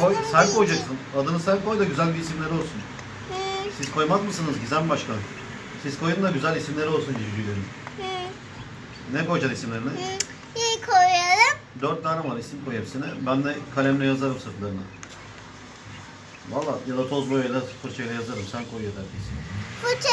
Koy, sen koyacaksın. Adını sen koy da güzel bir isimleri olsun. Siz koymaz mısınız Gizem Başkan? Siz koyun da güzel isimleri olsun civcivlerin. hı, Ne koyacaksın isimlerini? İyi koyalım. Dört tane var isim koy hepsine. Ben de kalemle yazarım sırtlarına. Valla ya da toz boyayla fırçayla yazarım. Sen koy yeter ki isim. Fıçı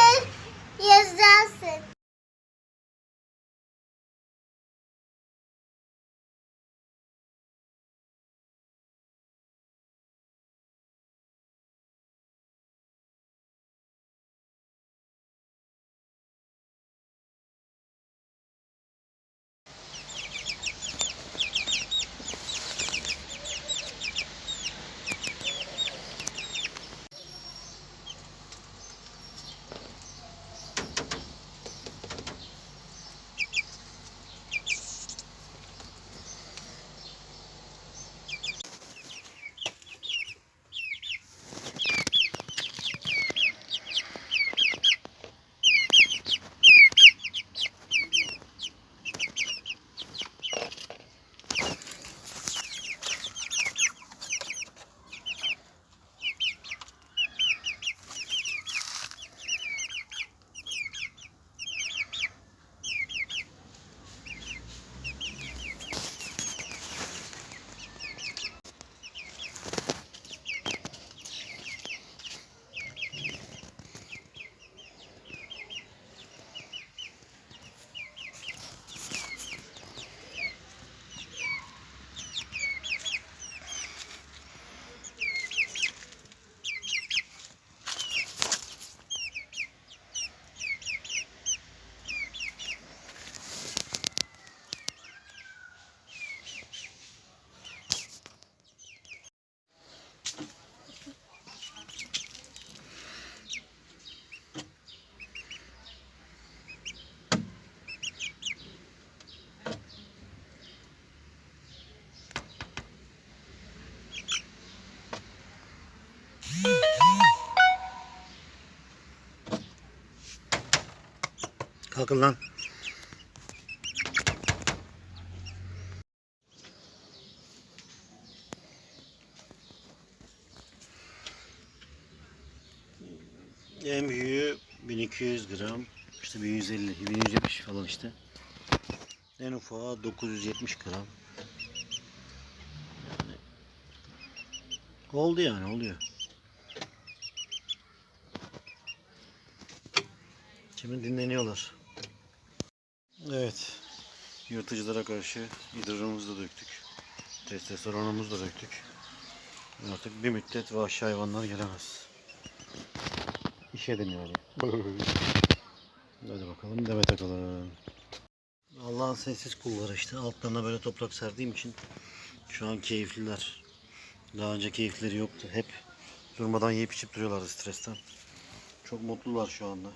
Kalkın lan. En büyüğü 1200 gram, işte 1150, 1170 falan işte. En ufağı 970 gram. Yani oldu yani oluyor. Şimdi dinleniyorlar. Evet. Yırtıcılara karşı idrarımızı da döktük. Testosteronumuzu da döktük. Artık bir müddet vahşi hayvanlar gelemez. İşe deniyor yani. Hadi bakalım deme takalım. Allah'ın sessiz kulları işte. Altlarına böyle toprak serdiğim için şu an keyifliler. Daha önce keyifleri yoktu. Hep durmadan yiyip içip duruyorlardı stresten. Çok mutlular şu anda.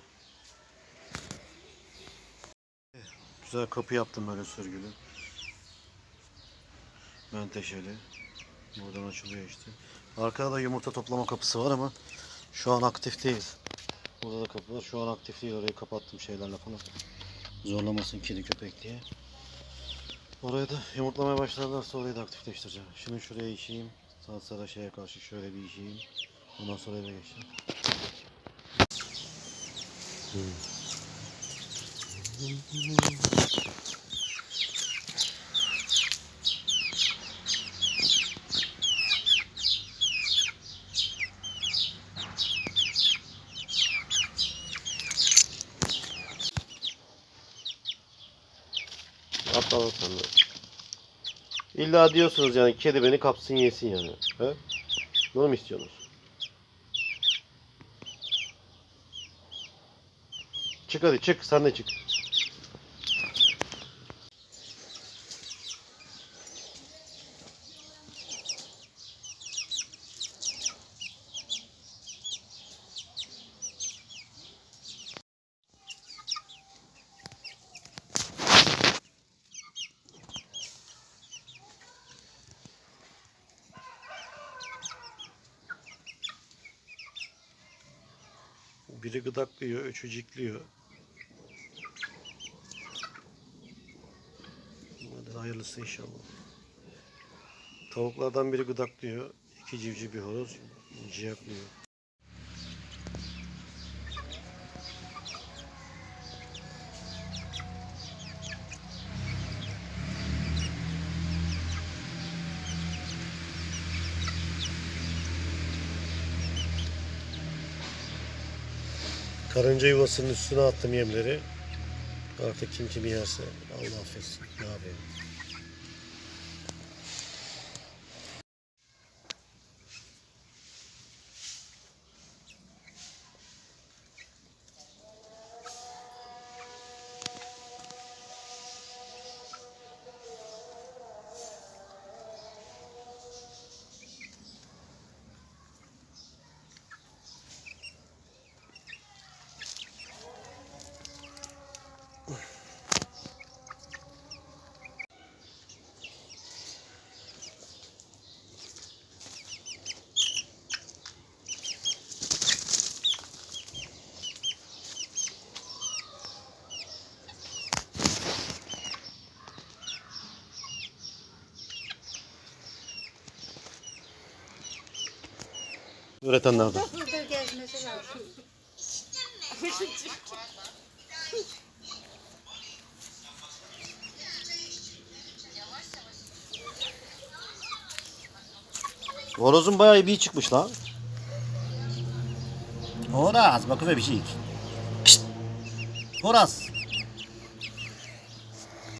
Güzel kapı yaptım böyle sürgülü. Menteşeli. Buradan açılıyor işte. Arkada da yumurta toplama kapısı var ama şu an aktif değil. Burada da kapı var. Şu an aktif değil. Orayı kapattım şeylerle falan. Zorlamasın kedi köpek diye. Oraya da yumurtlamaya başlarlarsa orayı da aktifleştireceğim. Şimdi şuraya işeyim. Sıra şeye karşı şöyle bir işeyim. Ondan sonra eve geçeceğim. Atla sen de. İlla diyorsunuz yani kedi beni kapsın yesin yani. He? Bunu mu istiyorsunuz? Çık hadi çık sen de çık. Biri gıdaklıyor, üçü cikliyor. Hadi hayırlısı inşallah. Tavuklardan biri gıdaklıyor, İki civciv bir horoz ciyaklıyor. Karınca yuvasının üstüne attım yemleri. Artık kim kimi yerse Allah affetsin. Ne yapayım? Öğretenlerden. Burada gezmesi lazım. Horozun bayağı bir çıkmış lan. Horaz bakıver bir şey. Horaz.